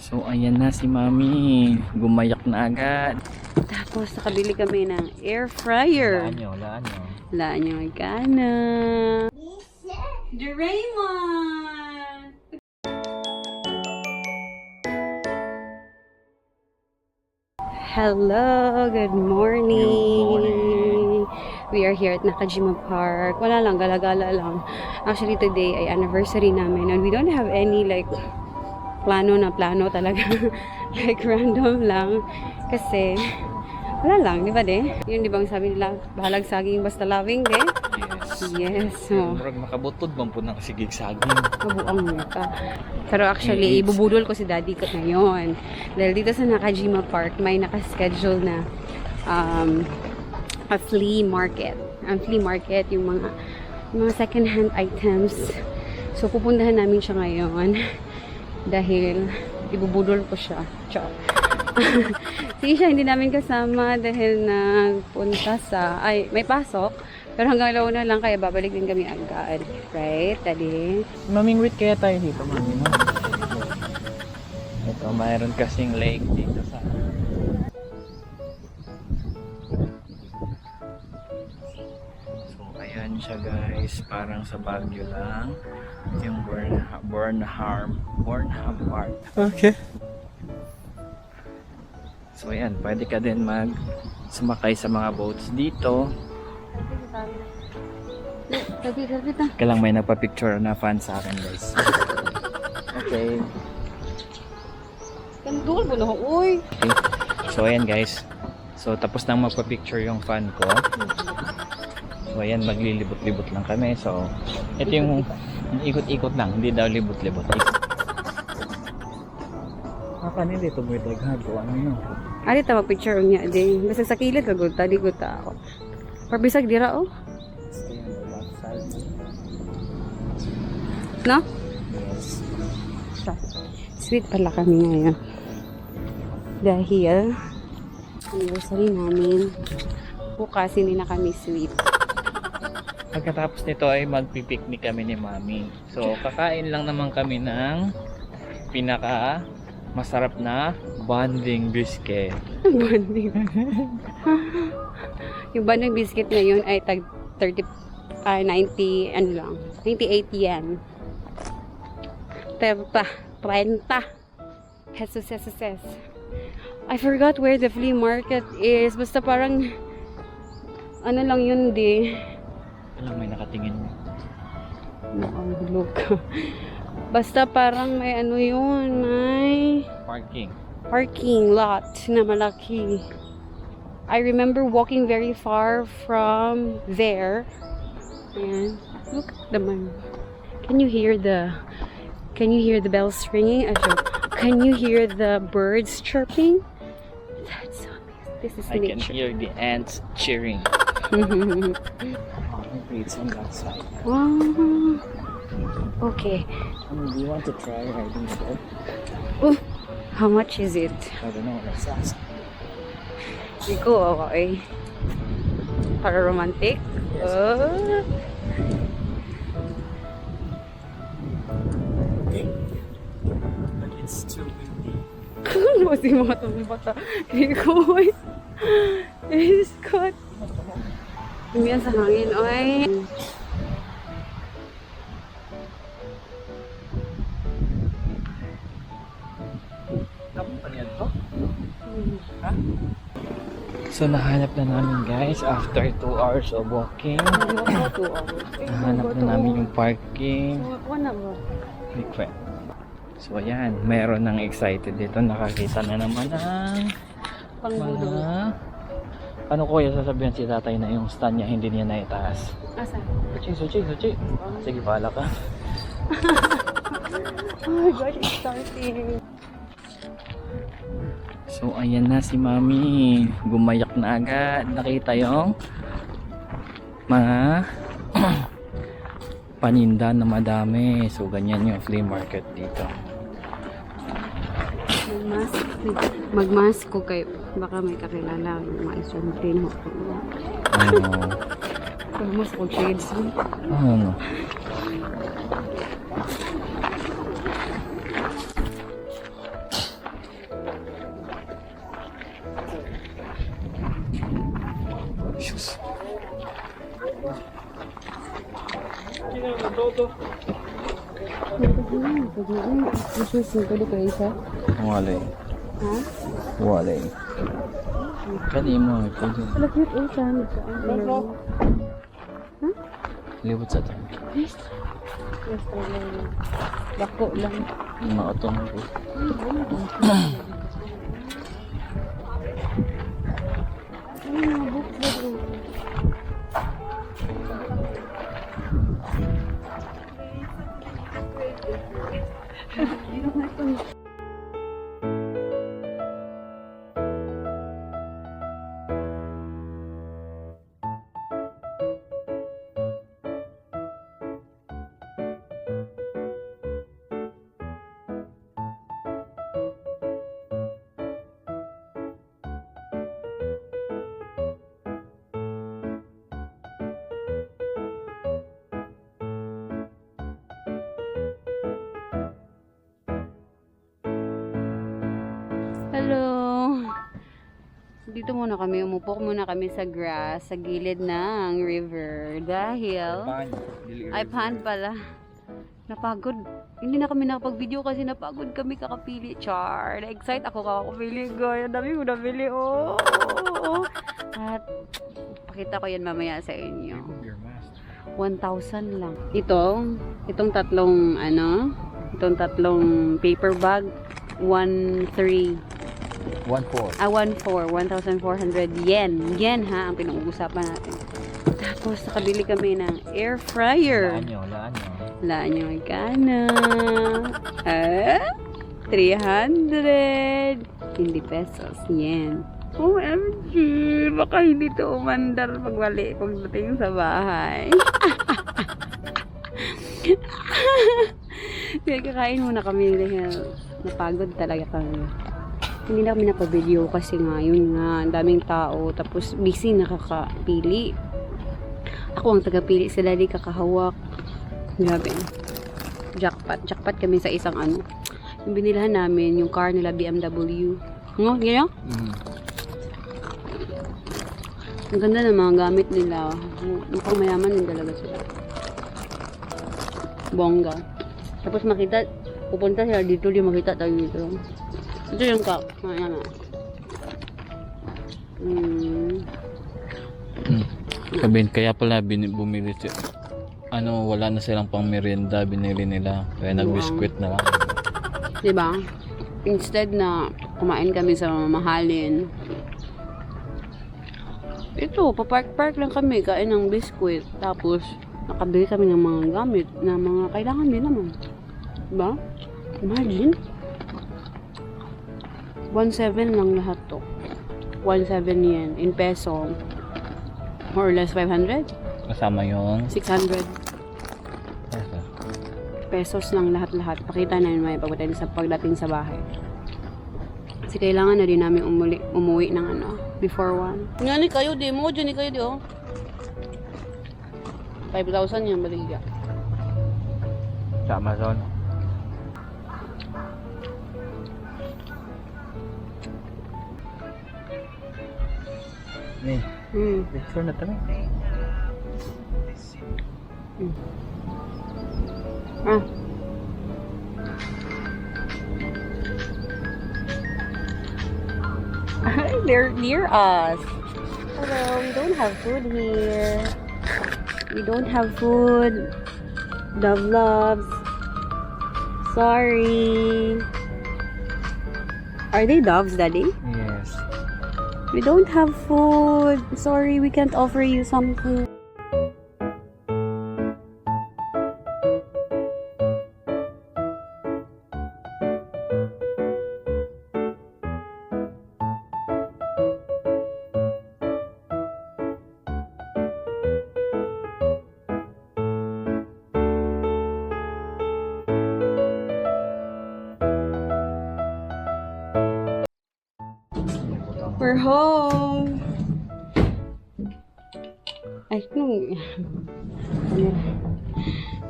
So ayan na si Mami. Gumayak na agad. Tapos nakabili kami ng air fryer. Laan nyo, laan nyo. Wala niyo gana. Doraemon! Hello, good morning. We are here at Nakajima Park. Wala lang, gala-gala lang. Actually, today ay anniversary namin and we don't have any like plano na plano talaga. like random lang. Kasi, wala lang, di ba de? Yun di ba ang sabi nila, bahalag saging basta loving de? Yes. Yes, so, Murag makabutod man po ng sigig saging. kabuang mo ka. Pero actually, Yes. ibubudol ko si daddy ko ngayon. Dahil dito sa Nakajima Park, may nakaschedule na um, a flea market. Ang flea market, yung mga yung mga second-hand items. So, pupuntahan namin siya ngayon. Dahil, ibubudol ko siya. Chop. Sige siya, hindi namin kasama dahil nagpunta sa, ay, may pasok. Pero hanggang launa lang, kaya babalik din kami agad. Right, daddy? Mamingwit kaya tayo dito, Mami. No? Ito, mayroon kasing lake dito guys. Parang sa Baguio lang. Yung Bornham, Bornham, Bornham Park. Okay. So, ayan. Pwede ka din mag sumakay sa mga boats dito. Kailang may nagpa-picture na fan sa akin guys. Okay. Kandul mo na, uy. Okay. So ayan guys. So tapos nang magpa-picture yung fan ko. So ayan maglilibot-libot lang kami. So ito yung ikot-ikot lang, hindi daw libot-libot. Apa ni dito mo daghan ko ano no. Ari ta picture niya din. Basta sa kilid ka gud, tadi gud ta ako. Parbisag dira oh. No? Yes. Sweet pala kami ngayon. Dahil anniversary namin. Bukas hindi na kami sweet. Pagkatapos nito ay magpi-picnic kami ni Mami. So kakain lang naman kami ng pinaka masarap na bonding biscuit. Bonding. yung bandang biscuit na yun ay tag 30 ah 90 ano lang 98 yen 30 30 pesos pesos pesos I forgot where the flea market is basta parang ano lang yun di Alam may nakatingin mo. nakahulog basta parang may ano yun may Parking. parking lot na malaki. I remember walking very far from there. And look at the man. Can you hear the Can you hear the bells ringing? Ah. Can you hear the birds chirping? That's so amazing. This is I can nature. hear the ants cheering. It's on that side. Okay. I mean, do you want to try riding the boat? Oh, how much is it? I don't know. Let's ask. Ko, okay. Para romantic? Oh. Okay. But it's too windy. Kasi mga itong bata. Hindi ko, oy. Is God. Umiyan sa hangin, oy. Ha? So nahanap na namin guys after 2 hours of walking. Nahanap na namin yung parking. Request. So ayan, meron ng excited dito. Nakakita na naman ng mga... Ano kuya sasabihan si tatay na yung stand niya hindi niya naitaas? Asa? Suchi, suchi, suchi. Sige, bahala ka. Oh my God, it's starting. So ayan na si Mami. Gumayak na agad. Nakita yung mga paninda na madami. So ganyan yung flea market dito. Magmask. Magmask ko kayo. Baka may kakilala yung mga isuntin mo. Oo. Ano? Almost all shades. Oo. no. Ang susunod ko dito isa? Ang alay. Ha? Walay. Kanimo, pwede. Wala cute oh, saan? Liwat sa tayo. Yes, talaga. Bako lang. Mga otong ko. Ay, mga book Hello! Dito muna kami, umupo muna kami sa grass, sa gilid ng river. Dahil, ay pan pala. Napagod. Hindi na kami nakapag-video kasi napagod kami kakapili. Char! Na-excite ako kakapili. Goy, ang dami ko nabili. Oh! At, pakita ko yan mamaya sa inyo. 1,000 lang. Ito, itong tatlong, ano, itong tatlong paper bag, 1,300 One four. Ah, 1,400. 1,400 yen. Yen ha, ang pinag-uusapan natin. Tapos, nakabili kami ng air fryer. Laan nyo, laan nyo. Wala nyo magkano. Ah? 300. Hindi pesos. Yen. OMG! Baka hindi to umandar pagbalik pagdating sa bahay. Kaya kakain muna kami dahil napagod talaga kami. Hindi na kami napag-video kasi nga, yun nga, ang daming tao. Tapos busy nakakapili. Ako ang tagapili, si Daddy kakahawak. Grabe. Jackpot. Jackpot kami sa isang ano. Yung binilahan namin, yung car nila BMW. Ano? Ganyan? Mm. Ang ganda ng mga gamit nila. Mukhang mayaman din talaga sila. Bongga. Tapos makita, pupunta sila dito, di makita tayo dito. Ito yung cup. Ayan na. Hmm. Mm. Sabihin, kaya pala bin, bumili si ano, wala na silang pang merienda, binili nila. Kaya nag-biscuit na lang. Diba? Instead na kumain kami sa mamahalin, ito, papark-park lang kami, kain ng biskwit. Tapos, nakabili kami ng mga gamit na mga kailangan din naman. Diba? Imagine. 1.7 lang lahat to. 1.7 yen in peso. More or less 500? Kasama yung... 600 pesos lang lahat-lahat. Pakita na yun may pagdating sa, pagdating sa bahay. Kasi kailangan na din namin umuli, umuwi ng ano, before 1. Nga ni kayo di mo, dyan ni kayo di oh. 5,000 yung baligya. Sa Amazon. Hmm. na. Ah. They're near us. Hello, we don't have food here. We don't have food. Dove loves. Sorry. Are they doves, Daddy? Yes. We don't have food. Sorry, we can't offer you something.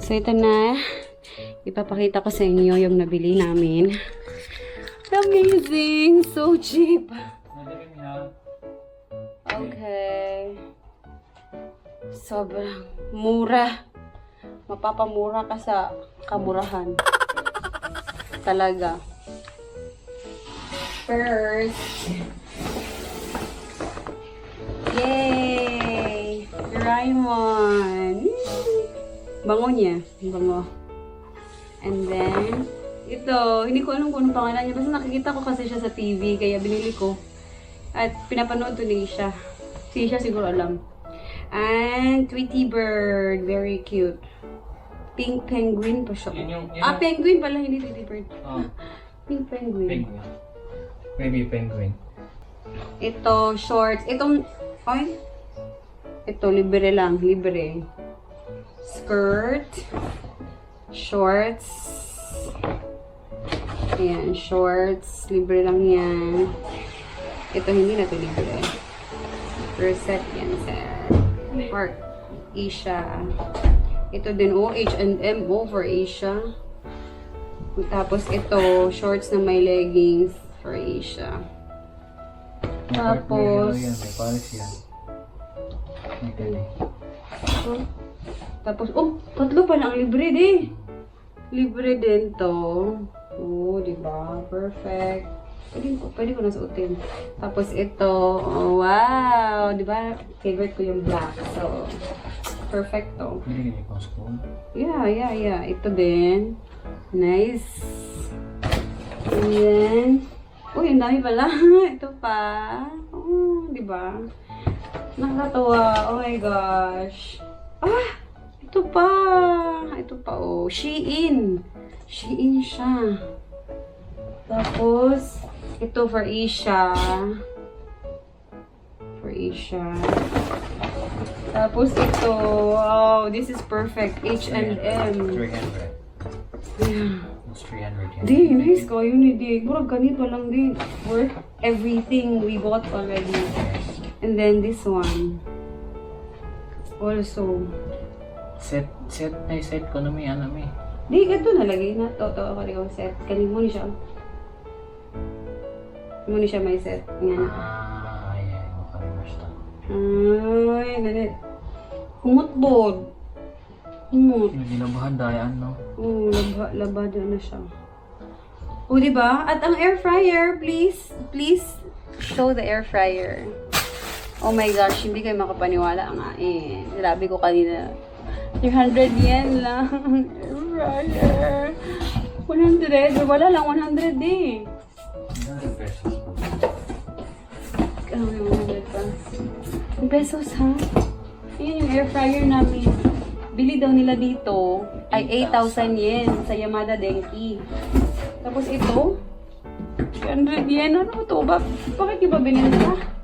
So, ito na. Ipapakita ko sa inyo yung nabili namin. Amazing! So cheap! Okay. Sobrang mura. Mapapamura ka sa kamurahan. Talaga. First. Raymond! Bango niya. Bango. And then, ito, hindi ko alam kung anong pangalan niya. Basta nakikita ko kasi siya sa TV, kaya binili ko. At pinapanood to ni Isha. Si Isha siguro alam. And Tweety Bird. Very cute. Pink penguin pa siya. Yun yung, yun Ah, penguin pala, hindi Tweety Bird. Oh, Pink penguin. penguin. Maybe penguin. Ito, shorts. Itong, ay, ito, libre lang, libre. Skirt, shorts. Ayan, shorts, libre lang yan. Ito, hindi na to libre. Reset yan, sir. Or, Asia. Ito din, oh, H&M, oh, for Asia. Tapos ito, shorts na may leggings for Asia. Tapos-. Oh. Tapos, oh, tatlo pa lang libre din. Libre din to. Oh, di ba? Perfect. Pwede ko, pwede ko na suotin. Tapos ito, oh, wow, di ba? Favorite ko yung black. So, perfect to. Pwede pang school. Yeah, yeah, yeah. Ito din. Nice. And then, uy, ang dami pala. Ito pa. Oh, di ba? Nakakatawa. Oh my gosh. Ah! Ito pa. Ito pa, oh. Shein. Shein siya. Tapos, ito for Isha. For Isha. Tapos ito, wow, this is perfect. H&M. 300. Yeah. It's 300 yan. Di, nice ko yun eh, di. Murag ganito lang din. Worth everything we bought already. And then this one. Also. Set, set, ay set ko na may ano may. Di, ito nalagay na. To, to, ako rin set. Kanin mo ni siya. Mo ni siya may set. Nga na. Ah, ayan, makarimashita. Ay, ganit. Humutbod. Humut. Yung ginabahan dayaan, no? Oo, laba, labado na siya. O, di ba? At ang air fryer, please, please show the air fryer. Oh my gosh, hindi kayo makapaniwala nga eh. Sinabi ko kanina, 300 yen lang. Fryer. 100. Wala lang, 100 eh. 100 pesos. May 100 pa. Ang pesos ha? Ayan yung air fryer namin. Bili daw nila dito ay 8,000 yen sa Yamada Denki. Tapos ito, 300 yen. Ano to? Ba bakit di ba binenta?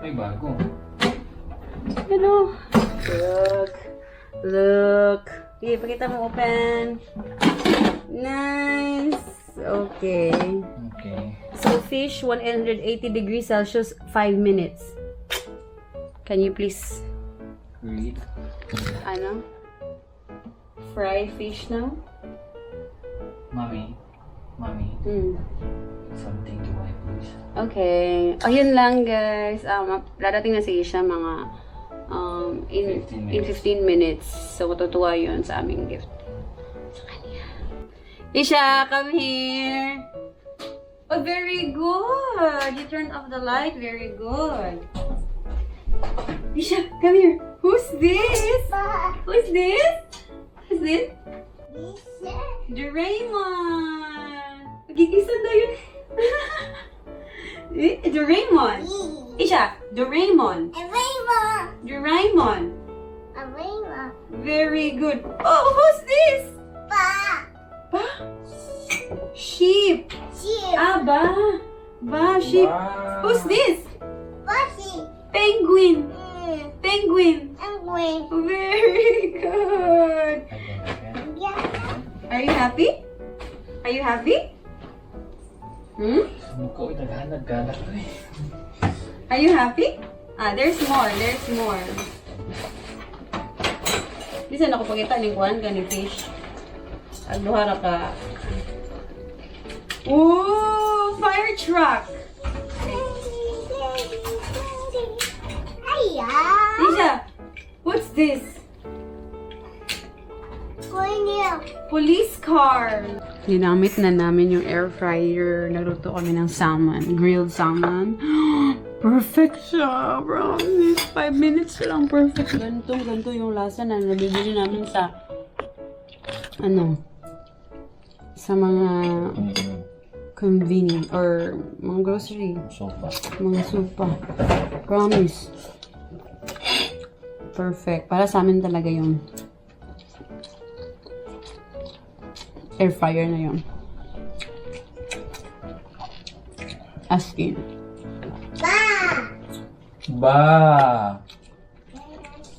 May bago. Ano? Look. Look. Sige, pakita mo open. Nice. Okay. Okay. So fish 180 degrees Celsius 5 minutes. Can you please Read. ano? Fry fish now? Mommy. Mommy. Hmm. Okay. Ayun lang guys. Um, dadating na si Isha mga um, in, 15 in minutes. 15 minutes. So, matutuwa yun sa aming gift. Sa kanya. Isha, come here. Oh, very good. You turned off the light. Very good. Isha, come here. Who's this? Who's this? Who's this? Doraemon. Gigisan daw yun. Eh, Doraemon. Isha, Doraemon. Doraemon. A rainbow. The rainbow. Very good. Oh, who's this? Pa? Sheep. Sheep. Ah, ba. Ba, sheep. Wow. Who's this? Penguin. Penguin. Penguin. Very good. Again, again. Are you happy? Are you happy? Hmm? Mukha naghanag galak ko eh. Are you happy? Ah, there's more. There's more. Sana ako pagkita ni Juan ka ni Fish. Agduhara ka. Ooh, fire truck. Tisha, what's this? Police car! Ginamit na namin yung air fryer. Naluto kami ng salmon. Grilled salmon. Perfect siya, bro. Five minutes lang. Perfect. Ganito, ganito yung lasa na nabibili namin sa ano sa mga convenient or mga grocery. Sofa. Mga supa. Promise. Perfect. Para sa amin talaga yung air fryer na yun. As in. Ba!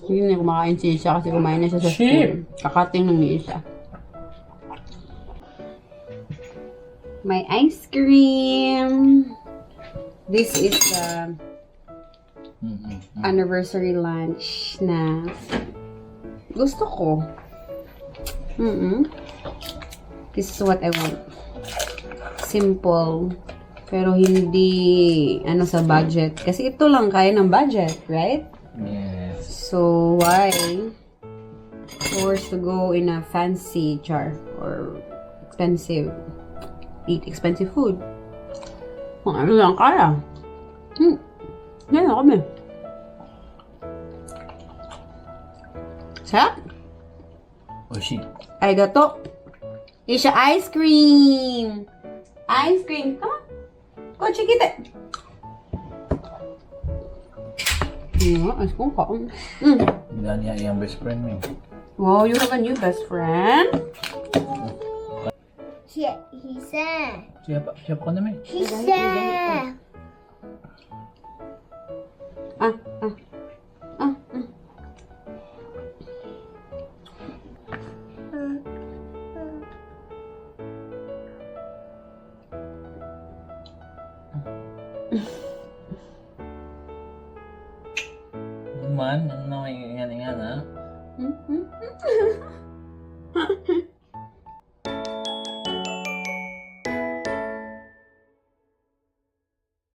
Hindi na kumakain si Isa kasi kumain na siya sa Shit. school. Kakating lang ni Isa. May ice cream. This is the Mm-mm. anniversary lunch na gusto ko. Mm This is what I want. Simple. Pero hindi ano sa budget. Kasi ito lang kaya ng budget, right? Yes. So why forced to go in a fancy jar or expensive eat expensive food? Kung ano lang kaya. Hmm. Yan na kami. Sarap. Oh shit. Ay, your ice cream. Ice cream. Come on. Go, chiquita. Yeah, ice cream ka. Mm. Bila niya yung best friend mo. Wow, you have a new best friend? He, he said. Siapa, siapa ka namin? He said.